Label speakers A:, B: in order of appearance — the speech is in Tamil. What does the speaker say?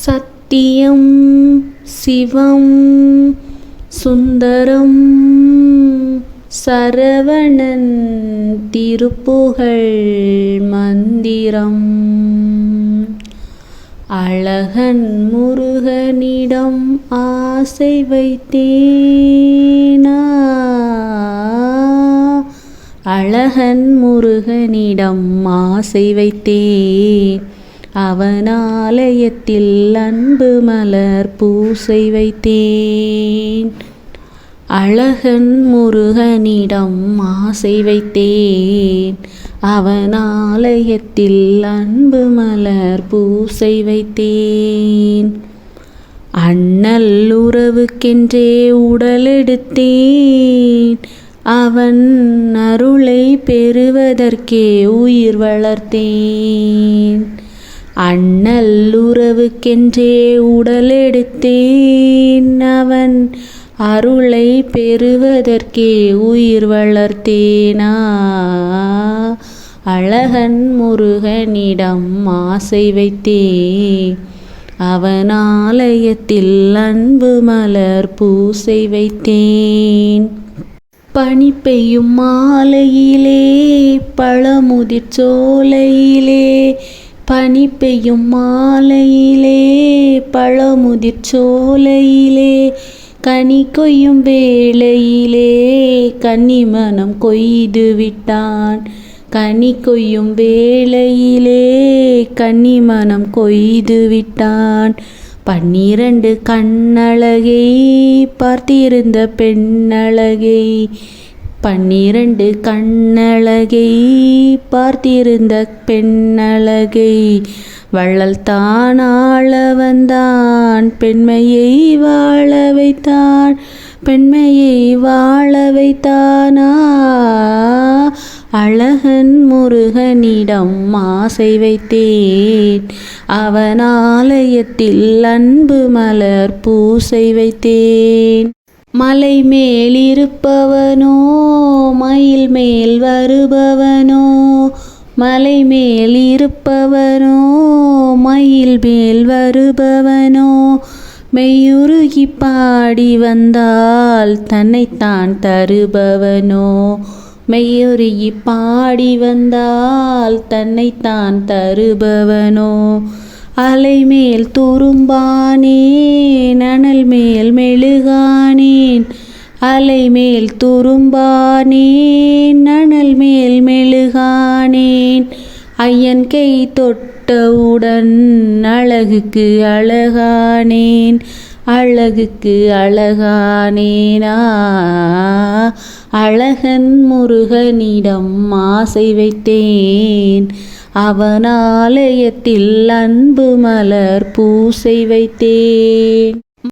A: சத்தியம் சிவம் சுந்தரம் சரவணன் திருப்புகழ் மந்திரம் அழகன் முருகனிடம் ஆசை வைத்தேனா? அழகன் முருகனிடம் ஆசை வைத்தேன். அவன் ஆலயத்தில் அன்பு மலர் பூசை வைத்தேன். அழகன் முருகனிடம் ஆசை வைத்தேன். அவன் ஆலயத்தில் அன்பு மலர் பூசை வைத்தேன். அண்ணல் உறவுக்கென்றே உடலெடுத்தேன். அவன் அருளை பெறுவதற்கே உயிர் வளர்த்தேன். அண்ணல் உறவுக்கென்றே உடலெடுத்தேன். அவன் அருளை பெறுவதற்கே உயிர் வளர்த்தேனா? அழகன் முருகனிடம் ஆசை வைத்தேன். அவன் ஆலயத்தில் அன்பு மலர் பூசை வைத்தேன். பனி பெய்யும் மாலையிலே பழமுதிர் சோலையிலே பனி பெய்யும் மாலையிலே பழமுதிர் சோலையிலே கனி கொய்யும் வேளையிலே கன்னிமனம் கொய்து விட்டான் கனி கொய்யும் வேளையிலே கன்னிமனம் கொய்து விட்டான் பன்னிரண்டு கண்ணழகை பார்த்திருந்த பெண்ணழகை பன்னிரண்டு கண்ணழகை பார்த்திருந்த பெண்ணழகை. வள்ளல் தான் ஆள வந்தான் பெண்மையை வாழ வைத்தான் பெண்மையை வாழ வைத்தானா? அழகன் முருகனிடம் ஆசை வைத்தேன் அவன் ஆலயத்தில் அன்பு மலர் பூசை வைத்தேன். மலை மேல் இருப்பவனோ மயில் மேல் வருபவனோ மெய்யுருகி பாடி வந்தால் தன்னைத்தான் தருபவனோ மெய்யுருகி பாடி வந்தால் தன்னைத்தான் தருபவனோ அலைமேல் துரும்பானேன் அனல் மேல் மெழுகானேன் அலைமேல் துரும்பானேன் அனல் மேல் மெழுகானேன். ஐயன் கை தொட்டவுடன் அழகுக்கு அழகானேன் அழகுக்கு அழகானேனா? அழகன் முருகனிடம் ஆசை வைத்தேன் அவன் ஆலயத்தில் அன்பு மலர் பூசை வைத்தேன்.